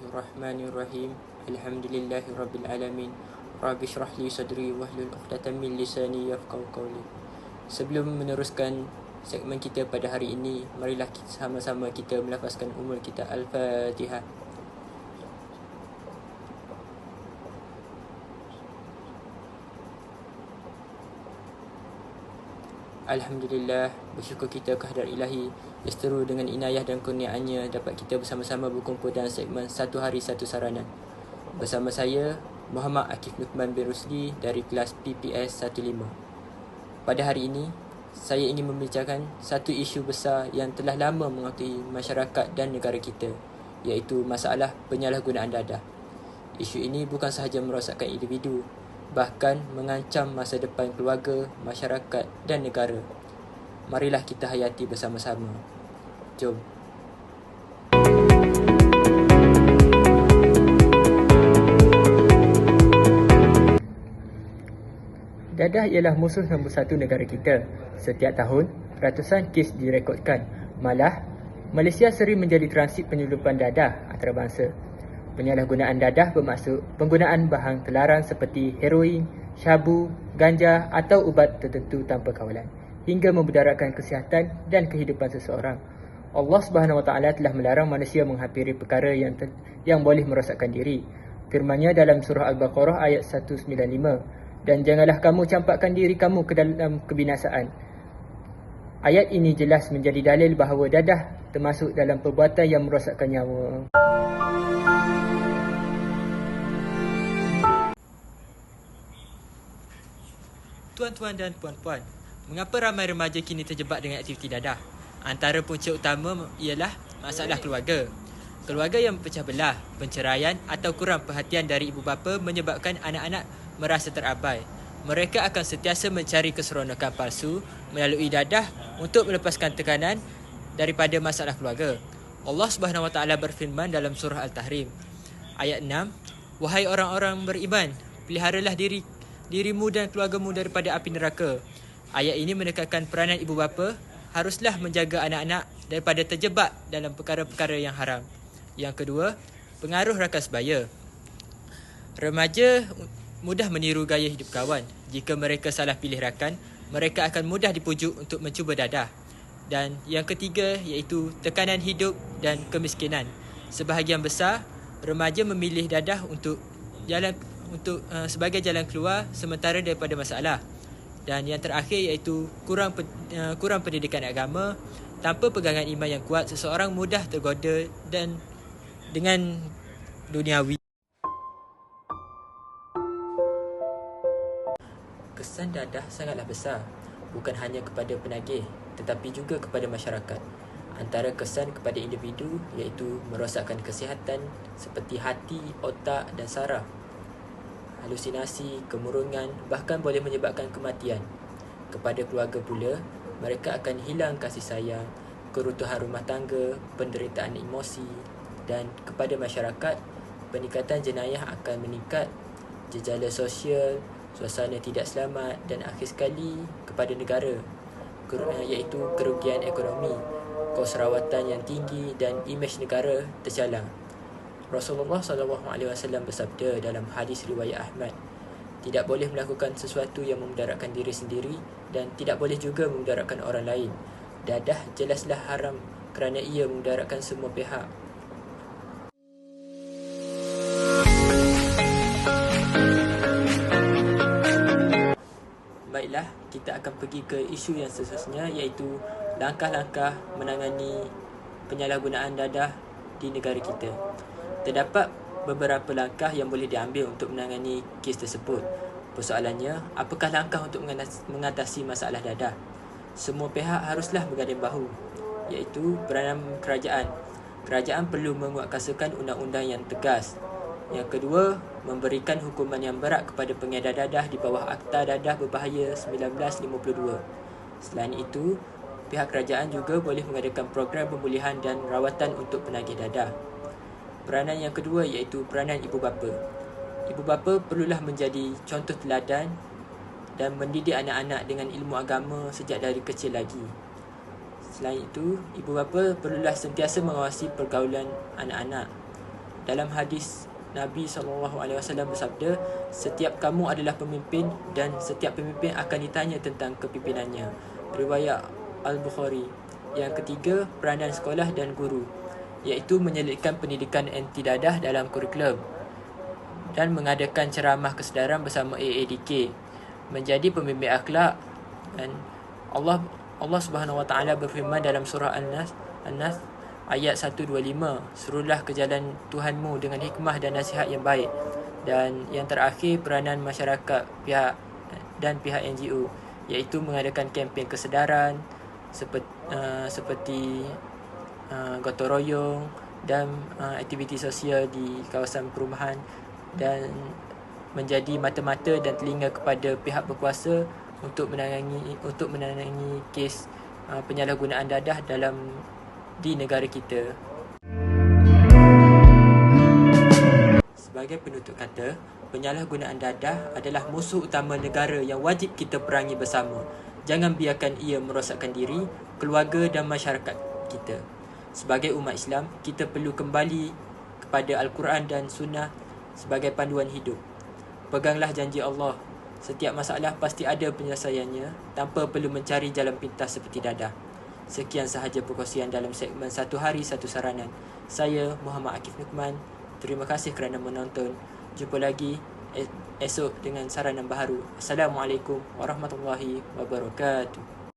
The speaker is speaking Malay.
Bismillahirrahmanirrahim. Alhamdulillahirabbil alamin. Rabbi shrah li sadri wahlul 'uqdatam min lisani yafqahu qawli. Sebelum meneruskan segmen kita pada hari ini, marilah sama-sama kita melafazkan umul kita Al-Fatihah. Alhamdulillah, bersyukur kita kehadrat ilahi Seteru dengan inayah dan kurniaannya dapat kita bersama-sama berkumpul dalam segmen Satu Hari Satu Saranan. Bersama saya, Muhammad Akif Lukman bin Rusli dari kelas PPS 15. Pada hari ini, saya ingin membicarakan satu isu besar yang telah lama mengakuti masyarakat dan negara kita, iaitu masalah penyalahgunaan dadah. Isu ini bukan sahaja merosakkan individu, bahkan mengancam masa depan keluarga, masyarakat dan negara. Marilah kita hayati bersama-sama. Jom. Dadah ialah musuh nombor satu negara kita. Setiap tahun, ratusan kes direkodkan. Malah, Malaysia sering menjadi transit penyelundupan dadah antarabangsa. Penyalahgunaan dadah bermaksud penggunaan bahan terlarang seperti heroin, syabu, ganja atau ubat tertentu tanpa kawalan hingga memudaratkan kesihatan dan kehidupan seseorang. Allah Subhanahu Wa Taala telah melarang manusia menghampiri perkara yang yang boleh merosakkan diri. Firman-Nya dalam surah Al-Baqarah ayat 195 dan janganlah kamu campakkan diri kamu ke dalam kebinasaan. Ayat ini jelas menjadi dalil bahawa dadah termasuk dalam perbuatan yang merosakkan nyawa. Tuan-tuan dan puan-puan, mengapa ramai remaja kini terjebak dengan aktiviti dadah? Antara punca utama ialah masalah keluarga. Keluarga yang pecah belah, penceraian atau kurang perhatian dari ibu bapa menyebabkan anak-anak merasa terabai. Mereka akan sentiasa mencari keseronokan palsu melalui dadah untuk melepaskan tekanan daripada masalah keluarga. Allah Subhanahu Wa Taala berfirman dalam surah Al-Tahrim ayat 6, "Wahai orang-orang beriman, peliharalah diri dirimu dan keluargamu daripada api neraka. Ayat ini menekankan peranan ibu bapa haruslah menjaga anak-anak daripada terjebak dalam perkara-perkara yang haram. Yang kedua, pengaruh rakan sebaya. Remaja mudah meniru gaya hidup kawan. Jika mereka salah pilih rakan, mereka akan mudah dipujuk untuk mencuba dadah. Dan yang ketiga iaitu tekanan hidup dan kemiskinan. Sebahagian besar remaja memilih dadah untuk jalan untuk uh, sebagai jalan keluar sementara daripada masalah. Dan yang terakhir iaitu kurang uh, kurang pendidikan agama tanpa pegangan iman yang kuat seseorang mudah tergoda dan dengan duniawi. Kesan dadah sangatlah besar bukan hanya kepada penagih tetapi juga kepada masyarakat. Antara kesan kepada individu iaitu merosakkan kesihatan seperti hati, otak dan saraf halusinasi, kemurungan bahkan boleh menyebabkan kematian. Kepada keluarga pula, mereka akan hilang kasih sayang, kerutuhan rumah tangga, penderitaan emosi dan kepada masyarakat, peningkatan jenayah akan meningkat, jejala sosial, suasana tidak selamat dan akhir sekali kepada negara iaitu kerugian ekonomi, kos rawatan yang tinggi dan imej negara tercalar. Rasulullah SAW bersabda dalam hadis riwayat Ahmad, tidak boleh melakukan sesuatu yang memudaratkan diri sendiri dan tidak boleh juga memudaratkan orang lain. Dadah jelaslah haram kerana ia memudaratkan semua pihak. Baiklah, kita akan pergi ke isu yang seterusnya iaitu langkah-langkah menangani penyalahgunaan dadah di negara kita. Terdapat beberapa langkah yang boleh diambil untuk menangani kes tersebut. Persoalannya, apakah langkah untuk mengatasi masalah dadah? Semua pihak haruslah berganding bahu, iaitu peranan kerajaan. Kerajaan perlu menguatkuasakan undang-undang yang tegas. Yang kedua, memberikan hukuman yang berat kepada pengedar dadah di bawah Akta Dadah Berbahaya 1952. Selain itu, pihak kerajaan juga boleh mengadakan program pemulihan dan rawatan untuk penagih dadah. Peranan yang kedua iaitu peranan ibu bapa. Ibu bapa perlulah menjadi contoh teladan dan mendidik anak-anak dengan ilmu agama sejak dari kecil lagi. Selain itu, ibu bapa perlulah sentiasa mengawasi pergaulan anak-anak Dalam hadis Nabi SAW bersabda, setiap kamu adalah pemimpin dan setiap pemimpin akan ditanya tentang kepimpinannya. Riwayat Al-Bukhari. Yang ketiga, peranan sekolah dan guru iaitu menyelitkan pendidikan anti dadah dalam kurikulum dan mengadakan ceramah kesedaran bersama AADK menjadi pembimbing akhlak dan Allah Allah Subhanahu Wa Taala berfirman dalam surah An-Nas An-Nas ayat 125 serulah ke jalan Tuhanmu dengan hikmah dan nasihat yang baik dan yang terakhir peranan masyarakat pihak dan pihak NGO iaitu mengadakan kempen kesedaran seperti uh, seperti uh, gotong royong dan uh, aktiviti sosial di kawasan perumahan dan menjadi mata-mata dan telinga kepada pihak berkuasa untuk menangani untuk menangani kes uh, penyalahgunaan dadah dalam di negara kita. Sebagai penutup kata, penyalahgunaan dadah adalah musuh utama negara yang wajib kita perangi bersama. Jangan biarkan ia merosakkan diri, keluarga dan masyarakat kita. Sebagai umat Islam, kita perlu kembali kepada Al-Quran dan Sunnah sebagai panduan hidup. Peganglah janji Allah. Setiap masalah pasti ada penyelesaiannya tanpa perlu mencari jalan pintas seperti dadah. Sekian sahaja perkongsian dalam segmen Satu Hari Satu Saranan. Saya Muhammad Akif Nukman. Terima kasih kerana menonton. Jumpa lagi esok dengan saranan baharu. Assalamualaikum warahmatullahi wabarakatuh.